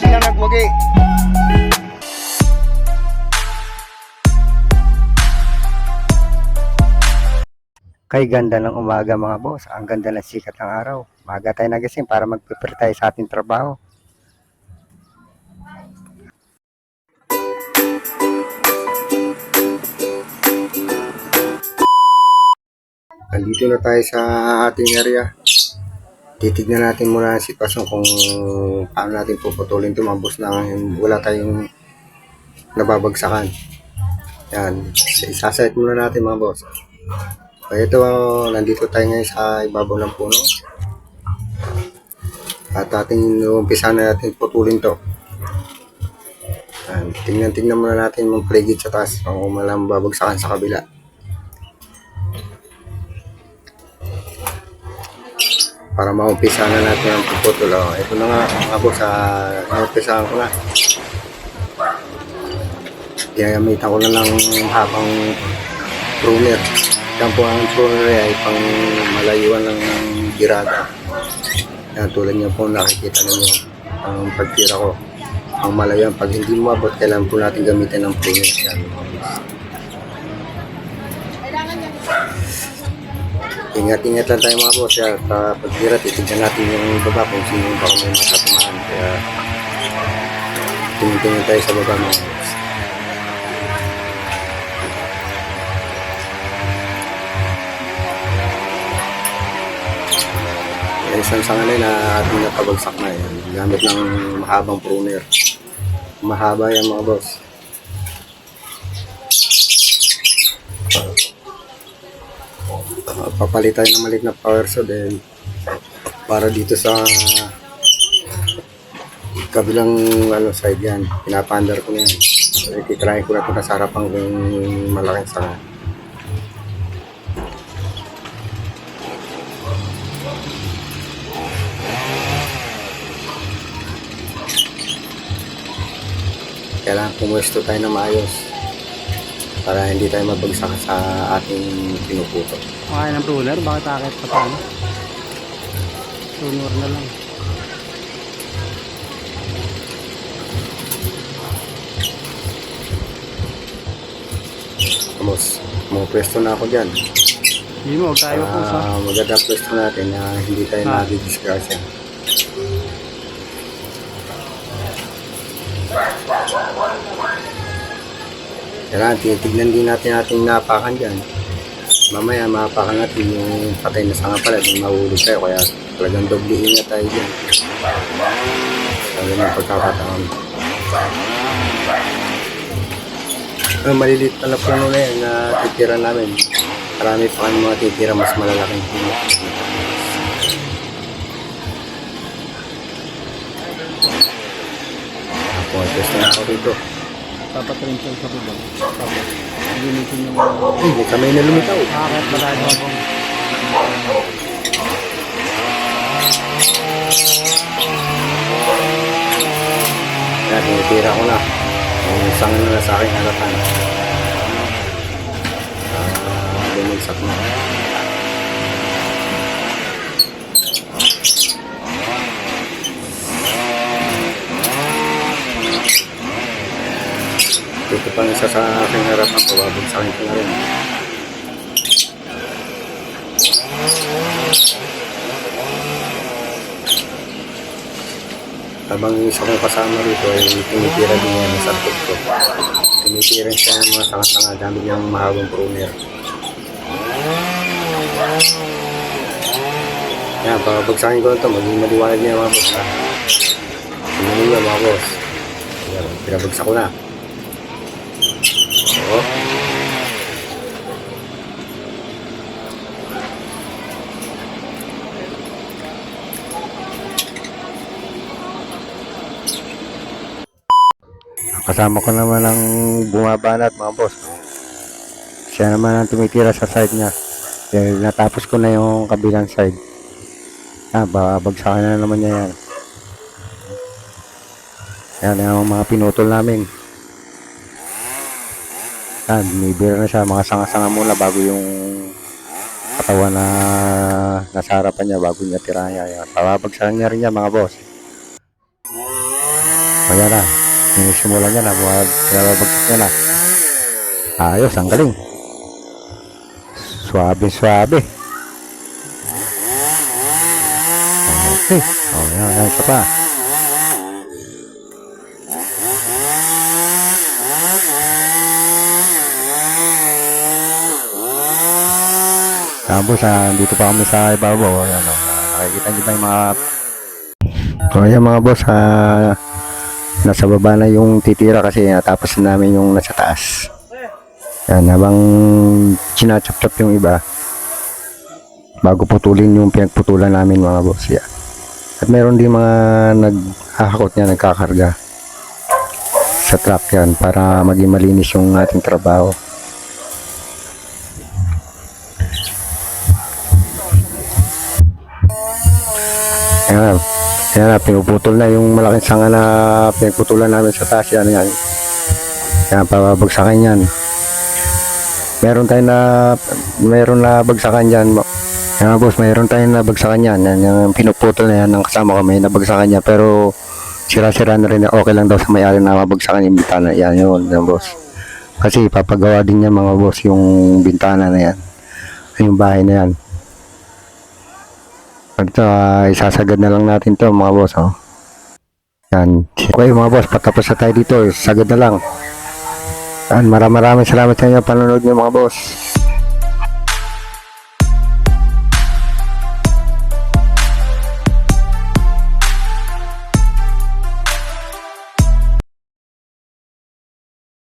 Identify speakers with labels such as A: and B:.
A: sila nagwagi. Kay ganda ng umaga mga boss, ang ganda ng sikat ng araw. Maaga tayo nagising para magprepare tayo sa ating trabaho. Nandito na tayo sa ating area. Titignan natin muna ang sitwasyon kung paano natin puputulin ito mga boss na wala tayong nababagsakan. Yan. Isasayit muna natin mga boss. So, ito, nandito tayo ngayon sa ibabaw ng puno. At ating umpisa na natin putulin to. Tingnan-tingnan muna natin yung paligid sa taas kung malang babagsakan sa kabila. Para maumpisa na natin ang puputol. Oh, ito na nga mga boss, ah, naumpisahan ko na. Ginagamitan ko na ng habang pruner. Yan po ang pruner ay pang malayuan lang ng girada. Yan, tulad niyo po nakikita ninyo ang pagtira ko. Ang malayuan, pag hindi mabot, kailangan po natin gamitin ng pruner. Yan, mga boss. Ingat-ingat lang tayo mga boss. Yan, sa pagtira, titignan natin yung baba kung sino ba kung may matatamaan. Kaya, tingin-tingin tayo sa baba mga boss. Yung isang sangalay na ating napabagsak na yan. Gamit ng mahabang pruner. Mahaba yan mga boss. Papalit tayo ng maliit na power saw din para dito sa kabilang ano side yan. Pinapandar ko na yan. So, ititry ko na ito sa harapan kung malaking sanga. kailangan pumuesto tayo na maayos para hindi tayo mabagsak sa ating pinuputo.
B: Kaya ng pruner, bakit akit pa paano? Pruner na lang.
A: Vamos, mga pwesto na ako dyan.
B: Hindi mo, huwag tayo po sa...
A: Ah, maganda pwesto natin na hindi tayo
B: Ah.
A: nadidisgrasya. Kailangan tinitignan din natin ating napakan dyan. Mamaya mapakan natin yung patay na sanga pala, yung mahulog tayo. Kaya talagang doble ingat tayo dyan. Sa ganyan pagkakataon. Ang maliliit na puno na yan na titira namin. Marami pa kami mga titira mas malalaking puno. Ako, gusto na ako dito.
B: Dapat rin siya sa bubang. Tapos, limitin yung...
A: May kamay na lumitaw.
B: Akit ba tayo ako?
A: Kaya tinitira ko na. Yung sanga na na sa aking harapan. Ah, bumagsak na. Dito pa isa sa aking harapan, pababagsakin ko na rin. Habang isa kong kasama rito ay tumitira din yan sa sarkot ko. Tumitira siya ng mga sanga-sanga gamit niyang mahabang pruner. Yan, pagpagsakin ko ito, maging maliwanag niya mga boss. ha. Tingnan niyo mga pinabagsak ko na. Kasama ko naman ang bumabanat mga boss. Siya naman ang tumitira sa side niya. Dahil natapos ko na yung kabilang side. Ah, babagsakan na naman niya yan. Yan ang mga pinutol namin. Yan, binibira na siya. Mga sanga-sanga muna bago yung katawan na nasa harapan niya bago niya tirahan niya. Yan. Babagsakan niya rin niya mga boss. O yan na. Sinisimulan niya na. Pinababagsak niya na. Ayos, ang galing. Suabe. Okay. Oh, yan, yan, isa pa. Tapos, ah, dito pa kami sa ibabaw. Ayan, oh, ah, nakikita niyo ba yung mga... So, ayan mga boss, ah, nasa baba na yung titira kasi natapos na namin yung nasa taas. Yan, habang sinachap-chap yung iba, bago putulin yung pinagputulan namin mga boss. Yan. At meron din mga naghahakot niya, nagkakarga sa truck yan para maging malinis yung ating trabaho. Ayan, ayan na, pinuputol na yung malaking sanga na pinagputulan namin sa taas. Yan, yan. Yan, pabagsakan yan. Meron tayo na, meron na bagsakan dyan. Yan, boss, meron tayo na bagsakan yan. Yan, yung pinuputol na yan ng kasama ko, may nabagsakan niya. Pero, sira-sira na rin. Okay lang daw sa may-ari na mabagsakan yung bintana. Yan, yun, yan, boss. Kasi, papagawa din niya mga boss yung bintana na yan. Yung bahay na yan. Ito, ah, isasagad na lang natin to mga boss. Oh. Yan. Okay mga boss, patapos na tayo dito. Sagad na lang. Yan, maraming maraming salamat sa inyo panonood niyo mga boss.